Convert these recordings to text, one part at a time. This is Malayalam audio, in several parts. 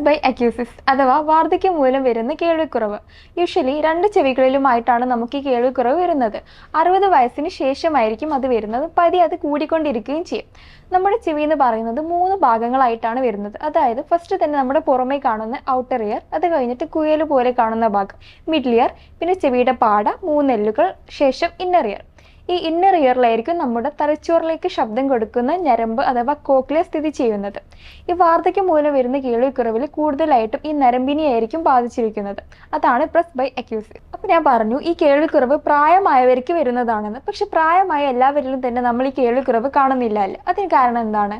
പ്രസ് ബൈ അക്യൂസിസ് അഥവാ വാർദ്ധക്യം മൂലം വരുന്ന കേൾവിക്കുറവ്. യൂഷ്വലി രണ്ട് ചെവികളിലുമായിട്ടാണ് നമുക്ക് ഈ കേൾവിക്കുറവ് വരുന്നത്. അറുപത് വയസ്സിന് ശേഷമായിരിക്കും അത് വരുന്നത്. പതി അത് കൂടിക്കൊണ്ടിരിക്കുകയും ചെയ്യും. നമ്മുടെ ചെവി എന്ന് പറയുന്നത് മൂന്ന് ഭാഗങ്ങളായിട്ടാണ് വരുന്നത്. അതായത് ഫസ്റ്റ് തന്നെ നമ്മുടെ പുറമേ കാണുന്ന ഔട്ടർ ഇയർ അത് കഴിഞ്ഞിട്ട് കുയൽ പോലെ കാണുന്ന ഭാഗം. മിഡിൽ ഇയർ പിന്നെ ചെവിയുടെ പാട മൂന്നെല്ലുകൾ ശേഷം ഇന്നർ ഇയർ ഈ ഇന്നർ ഇയറിലായിരിക്കും നമ്മുടെ തലച്ചോറിലേക്ക് ശബ്ദം കൊടുക്കുന്ന ഞരമ്പ് അഥവാ കോക്ലിയ സ്ഥിതി ചെയ്യുന്നത്. ഈ വാർദ്ധക്യം മൂലം വരുന്ന കേൾവിക്കുറവിൽ കൂടുതലായിട്ടും ഈ നരമ്പിനെയായിരിക്കും ബാധിച്ചിരിക്കുന്നത്. അതാണ് പ്രസ് ബൈ അക്യൂസിസ് അപ്പം ഞാൻ പറഞ്ഞു ഈ കേൾവിക്കുറവ് പ്രായമായവർക്ക് വരുന്നതാണെന്ന്. പക്ഷെ പ്രായമായ എല്ലാവരിലും തന്നെ നമ്മൾ ഈ കേൾവിക്കുറവ് കാണുന്നില്ല അതിന് കാരണം എന്താണ്?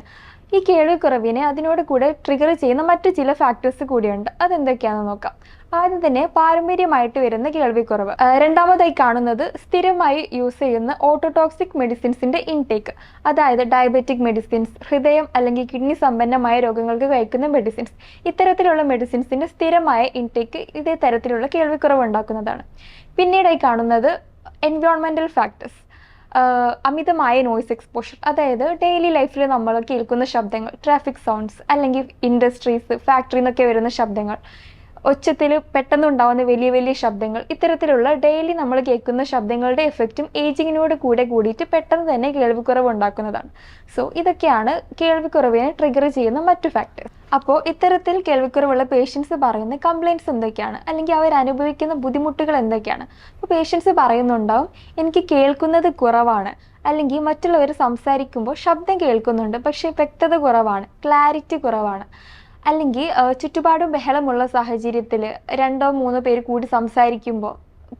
ഈ കേൾവിക്കുറവിനെ അതിനോട് കൂടെ ട്രിഗർ ചെയ്യുന്ന മറ്റു ചില ഫാക്ടേഴ്സ് കൂടിയുണ്ട്. അതെന്തൊക്കെയാണെന്ന് നോക്കാം. ആദ്യം തന്നെ പാരമ്പര്യമായിട്ട് വരുന്ന കേൾവിക്കുറവ്. രണ്ടാമതായി കാണുന്നത് സ്ഥിരമായി യൂസ് ചെയ്യുന്ന ഓട്ടോടോക്സിക് മെഡിസിൻസിന്റെ ഇൻടേക്ക് അതായത് ഡയബറ്റിക് മെഡിസിൻസ് ഹൃദയം അല്ലെങ്കിൽ കിഡ്നി സമ്പന്നമായ രോഗങ്ങൾക്ക് കഴിക്കുന്ന മെഡിസിൻസ് ഇത്തരത്തിലുള്ള മെഡിസിൻസിന്റെ സ്ഥിരമായ ഇൻടേക്ക് ഇതേ തരത്തിലുള്ള കേൾവിക്കുറവ് ഉണ്ടാക്കുന്നതാണ്. പിന്നീടായി കാണുന്നത് എൻവയോൺമെന്റൽ ഫാക്ടേഴ്സ് അമിതമായ നോയ്സ് എക്സ്പോഷർ അതായത് ഡെയിലി ലൈഫിൽ നമ്മൾ കേൾക്കുന്ന ശബ്ദങ്ങൾ ട്രാഫിക് സൗണ്ട്സ് അല്ലെങ്കിൽ ഇൻഡസ്ട്രീസ് ഫാക്ടറി എന്നൊക്കെ വരുന്ന ശബ്ദങ്ങൾ ഒച്ചത്തിൽ പെട്ടെന്നുണ്ടാവുന്ന വലിയ വലിയ ശബ്ദങ്ങൾ ഇത്തരത്തിലുള്ള ഡെയിലി നമ്മൾ കേൾക്കുന്ന ശബ്ദങ്ങളുടെ എഫക്റ്റും ഏജിങ്ങിനോട് കൂടെ കൂടിയിട്ട് പെട്ടെന്ന് തന്നെ കേൾവിക്കുറവ് ഉണ്ടാക്കുന്നതാണ്. സോ ഇതൊക്കെയാണ് കേൾവിക്കുറവിനെ ട്രിഗർ ചെയ്യുന്ന മറ്റു ഫാക്ടേഴ്സ് അപ്പോൾ ഇത്തരത്തിൽ കേൾവിക്കുറവുള്ള പേഷ്യൻസ് പറയുന്ന കംപ്ലയിന്റ്സ് എന്തൊക്കെയാണ്? അല്ലെങ്കിൽ അവർ അനുഭവിക്കുന്ന ബുദ്ധിമുട്ടുകൾ എന്തൊക്കെയാണ്? അപ്പോൾ പേഷ്യൻസ് പറയുന്നുണ്ടാവും എനിക്ക് കേൾക്കുന്നത് കുറവാണ്. അല്ലെങ്കിൽ മറ്റുള്ളവർ സംസാരിക്കുമ്പോൾ ശബ്ദം കേൾക്കുന്നുണ്ട് പക്ഷേ വ്യക്തത കുറവാണ് ക്ലാരിറ്റി കുറവാണ്. അല്ലെങ്കിൽ ചുറ്റുപാടും ബഹളമുള്ള സാഹചര്യത്തിൽ രണ്ടോ മൂന്നോ പേര് കൂടി സംസാരിക്കുമ്പോൾ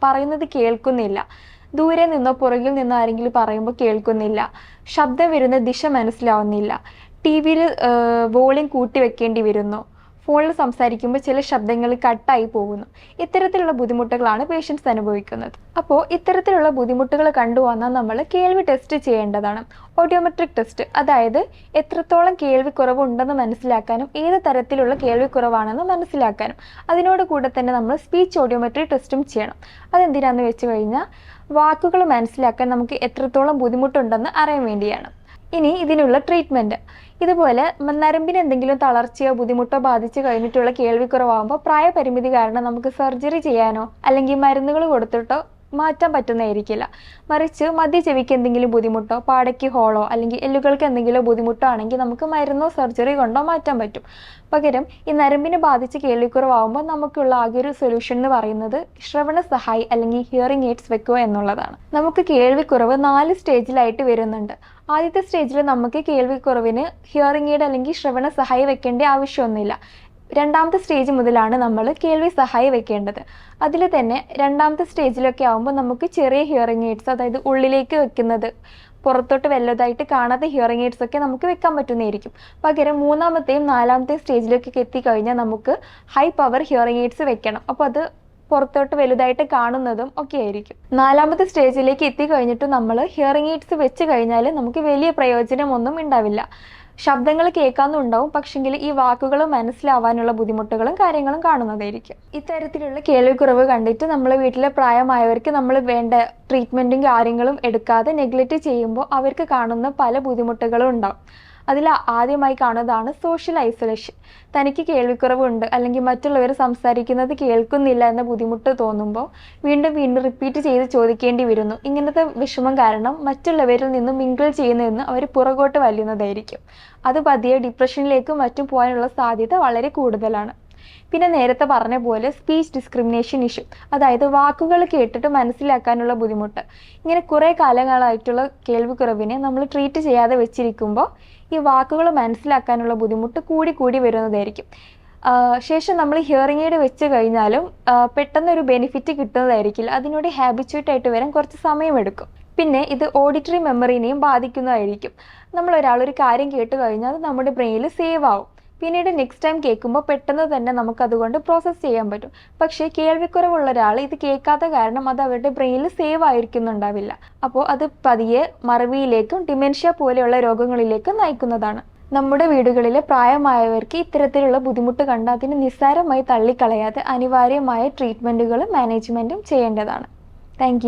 പറയുന്നത് കേൾക്കുന്നില്ല. ദൂരെ നിന്നോ പുറകിൽ നിന്നോ ആരെങ്കിലും പറയുമ്പോൾ കേൾക്കുന്നില്ല. ശബ്ദം വരുന്ന ദിശ മനസ്സിലാവുന്നില്ല. ടി വിയിൽ വോളിയം കൂട്ടി വെക്കേണ്ടി വരുന്നു. ഫോണിൽ സംസാരിക്കുമ്പോൾ ചില ശബ്ദങ്ങൾ കട്ടായി പോകുന്നു. ഇത്തരത്തിലുള്ള ബുദ്ധിമുട്ടുകളാണ് പേഷ്യൻസ് അനുഭവിക്കുന്നത്. അപ്പോൾ ഇത്തരത്തിലുള്ള ബുദ്ധിമുട്ടുകൾ കണ്ടുവന്നാൽ നമ്മൾ കേൾവി ടെസ്റ്റ് ചെയ്യേണ്ടതാണ്. ഓഡിയോമെട്രിക് ടെസ്റ്റ് അതായത് എത്രത്തോളം കേൾവി കുറവുണ്ടെന്ന് മനസ്സിലാക്കാനും ഏത് തരത്തിലുള്ള കേൾവി കുറവാണെന്ന് മനസ്സിലാക്കാനും. അതിനോട് കൂടെ തന്നെ നമ്മൾ സ്പീച്ച് ഓഡിയോമെട്രി ടെസ്റ്റും ചെയ്യണം. അതെന്തിനാന്ന് വെച്ച് കഴിഞ്ഞാൽ വാക്കുകൾ മനസ്സിലാക്കാൻ നമുക്ക് എത്രത്തോളം ബുദ്ധിമുട്ടുണ്ടെന്ന് അറിയാൻ വേണ്ടിയാണ്. ഇനി ഇതിനുള്ള ട്രീറ്റ്മെന്റ് ഇതുപോലെ നരമ്പിന് എന്തെങ്കിലും തളർച്ചയോ ബുദ്ധിമുട്ടോ ബാധിച്ച് കഴിഞ്ഞിട്ടുള്ള കേൾവിക്കുറവാകുമ്പോൾ പ്രായപരിമിതി കാരണം നമുക്ക് സർജറി ചെയ്യാനോ അല്ലെങ്കിൽ മരുന്നുകൾ കൊടുത്തിട്ടോ മാറ്റാൻ പറ്റുന്നതായിരിക്കില്ല. മറിച്ച് മതി ചെവിക്ക് എന്തെങ്കിലും ബുദ്ധിമുട്ടോ പാടയ്ക്ക് ഹോളോ അല്ലെങ്കിൽ എല്ലുകൾക്ക് എന്തെങ്കിലും ബുദ്ധിമുട്ടോ ആണെങ്കിൽ നമുക്ക് മരുന്നോ സർജറി കൊണ്ടോ മാറ്റാൻ പറ്റും. പകരം ഈ നരമ്പിനെ ബാധിച്ച് കേൾവിക്കുറവാകുമ്പോൾ നമുക്കുള്ള ആകെ ഒരു സൊല്യൂഷൻ എന്ന് പറയുന്നത് ശ്രവണ സഹായി അല്ലെങ്കിൽ ഹിയറിംഗ് എയ്ഡ്സ് വെക്കുക എന്നുള്ളതാണ്. നമുക്ക് കേൾവിക്കുറവ് നാല് സ്റ്റേജിലായിട്ട് വരുന്നുണ്ട്. ആദ്യത്തെ സ്റ്റേജിൽ നമുക്ക് കേൾവിക്കുറവിന് ഹിയറിംഗ് എയ്ഡ് അല്ലെങ്കിൽ ശ്രവണ സഹായി വെക്കേണ്ട ആവശ്യമൊന്നുമില്ല. രണ്ടാമത്തെ സ്റ്റേജ് മുതലാണ് നമ്മൾ കേൾവി സഹായി വെക്കേണ്ടത്. അതിൽ തന്നെ രണ്ടാമത്തെ സ്റ്റേജിലൊക്കെ ആകുമ്പോൾ നമുക്ക് ചെറിയ ഹിയറിംഗ് എയ്ഡ്സ് അതായത് ഉള്ളിലേക്ക് വെക്കുന്നത് പുറത്തോട്ട് വല്ലതായിട്ട് കാണാത്ത ഹിയറിംഗ് എയ്ഡ്സ് ഒക്കെ നമുക്ക് വെക്കാൻ പറ്റുന്നതായിരിക്കും. പകരം മൂന്നാമത്തെയും നാലാമത്തെയും സ്റ്റേജിലേക്കൊക്കെ എത്തിക്കഴിഞ്ഞാൽ നമുക്ക് ഹൈ പവർ ഹിയറിംഗ് എയ്ഡ്സ് വെക്കണം. അപ്പോൾ അത് പുറത്തോട്ട് വലുതായിട്ട് കാണുന്നതും ഒക്കെ ആയിരിക്കും. നാലാമത്തെ സ്റ്റേജിലേക്ക് എത്തിക്കഴിഞ്ഞിട്ട് നമ്മൾ ഹിയറിംഗ് എയ്ഡ്സ് വെച്ച് കഴിഞ്ഞാൽ നമുക്ക് വലിയ പ്രയോജനമൊന്നും ഉണ്ടാവില്ല. ശബ്ദങ്ങൾ കേൾക്കാന്നുണ്ടാവും. പക്ഷെങ്കിൽ ഈ വാക്കുകൾ മനസ്സിലാവാനുള്ള ബുദ്ധിമുട്ടുകളും കാര്യങ്ങളും കാണുന്നതായിരിക്കും. ഇത്തരത്തിലുള്ള കേൾവിക്കുറവ് കണ്ടിട്ട് നമ്മൾ വീട്ടിലെ പ്രായമായവർക്ക് നമ്മൾ വേണ്ട ട്രീറ്റ്മെന്റും കാര്യങ്ങളും എടുക്കാതെ നെഗ്ലക്റ്റ് ചെയ്യുമ്പോൾ അവർക്ക് കാണുന്ന പല ബുദ്ധിമുട്ടുകളും ഉണ്ടാവും. അതിൽ ആദ്യമായി കാണുന്നതാണ് സോഷ്യൽ ഐസൊലേഷൻ തനിക്ക് കേൾവിക്കുറവുണ്ട്. അല്ലെങ്കിൽ മറ്റുള്ളവർ സംസാരിക്കുന്നത് കേൾക്കുന്നില്ല എന്ന ബുദ്ധിമുട്ട് തോന്നുമ്പോൾ വീണ്ടും വീണ്ടും റിപ്പീറ്റ് ചെയ്ത് ചോദിക്കേണ്ടി വരുന്നു. ഇങ്ങനത്തെ വിഷമം കാരണം മറ്റുള്ളവരിൽ നിന്നും മിങ്കിൾ ചെയ്യുന്നതെന്ന് അവർ പുറകോട്ട് വലിയുന്നതായിരിക്കും അത് പതിയെ ഡിപ്രഷനിലേക്കും മറ്റും പോകാനുള്ള സാധ്യത വളരെ കൂടുതലാണ്. പിന്നെ നേരത്തെ പറഞ്ഞ പോലെ സ്പീച്ച് ഡിസ്ക്രിമിനേഷൻ ഇഷ്യൂ അതായത് വാക്കുകൾ കേട്ടിട്ട് മനസ്സിലാക്കാനുള്ള ബുദ്ധിമുട്ട്. ഇങ്ങനെ കുറേ കാലങ്ങളായിട്ടുള്ള കേൾവിക്കുറവിനെ നമ്മൾ ട്രീറ്റ് ചെയ്യാതെ വെച്ചിരിക്കുമ്പോൾ ഈ വാക്കുകൾ മനസ്സിലാക്കാനുള്ള ബുദ്ധിമുട്ട് കൂടി കൂടി വരുന്നതായിരിക്കും. ശേഷം നമ്മൾ ഹിയറിംഗ് എയ്ഡ് വെച്ച് കഴിഞ്ഞാലും പെട്ടെന്ന് പെട്ടെന്നൊരു ബെനിഫിറ്റ് കിട്ടുന്നതായിരിക്കില്ല. അതിനോട് ഹാബിച്വേറ്റ് ആയിട്ട് വരാൻ കുറച്ച് സമയമെടുക്കും. പിന്നെ ഇത് ഓഡിറ്ററി മെമ്മറിനെയും ബാധിക്കുന്നതായിരിക്കും. ഒരു കാര്യം കേട്ട് കഴിഞ്ഞാൽ അത് നമ്മുടെ ബ്രെയിനിൽ സേവ് ആവും. പിന്നീട് നെക്സ്റ്റ് ടൈം കേൾക്കുമ്പോൾ പെട്ടെന്ന് തന്നെ നമുക്ക് അതുകൊണ്ട് പ്രോസസ്സ് ചെയ്യാൻ പറ്റും. പക്ഷേ കേൾവിക്കുറവുള്ള ഒരാൾ ഇത് കേൾക്കാത്ത കാരണം അത് അവരുടെ ബ്രെയിനിൽ സേവ് ആയിരിക്കുന്നുണ്ടാവില്ല. അപ്പോൾ അത് പതിയെ മറവിയിലേക്കും ഡിമെൻഷ്യ പോലെയുള്ള രോഗങ്ങളിലേക്കും നയിക്കുന്നതാണ്. നമ്മുടെ വീടുകളിലെ പ്രായമായവർക്ക് ഇത്തരത്തിലുള്ള ബുദ്ധിമുട്ട് കണ്ട് അതിനെ നിസ്സാരമായി തള്ളിക്കളയാതെ അനിവാര്യമായ ട്രീറ്റ്മെന്റുകളും മാനേജ്മെന്റും ചെയ്യേണ്ടതാണ്. താങ്ക്